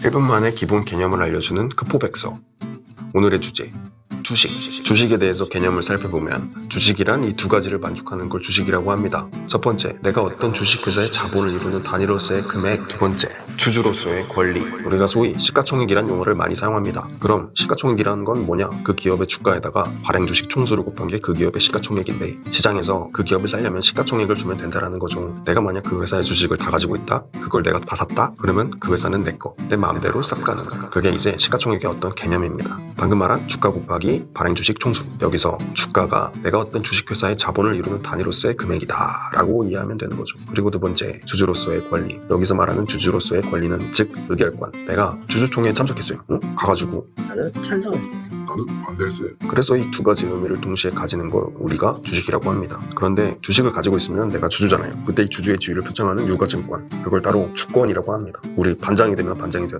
1분 만에 기본 개념을 알려주는 크포백서. 오늘의 주제. 주식. 주식에 대해서 개념을 살펴보면 주식이란 이 두 가지를 만족하는 걸 주식이라고 합니다. 첫 번째, 내가 어떤 주식회사의 자본을 이루는 단위로서의 금액. 두 번째, 주주로서의 권리. 우리가 소위 시가총액이란 용어를 많이 사용합니다. 그럼 시가총액이라는 건 뭐냐? 그 기업의 주가에다가 발행 주식 총수를 곱한 게 그 기업의 시가총액인데 시장에서 그 기업을 살려면 시가총액을 주면 된다라는 거죠. 내가 만약 그 회사의 주식을 다 가지고 있다? 그걸 내가 다 샀다? 그러면 그 회사는 내 거. 내 마음대로 싹 가는 거. 그게 이제 시가총액의 어떤 개념입니다. 방금 말한 주가 곱하기 발행 주식 총수. 여기서 주가가 내가 어떤 주식회사의 자본을 이루는 단위로서의 금액이다 라고 이해하면 되는 거죠. 그리고 두 번째, 주주로서의 권리. 여기서 말하는 주주로서의 권리는 즉 의결권. 내가 주주총회에 참석했어요. 응? 가가지고 나는 찬성했어요. 나는 반대했어요. 그래서 이 두 가지 의미를 동시에 가지는 걸 우리가 주식이라고 합니다. 그런데 주식을 가지고 있으면 내가 주주잖아요. 그때 이 주주의 지위를 표창하는 유가증권. 그걸 따로 주권이라고 합니다. 우리 반장이 되면 반장이 되었다.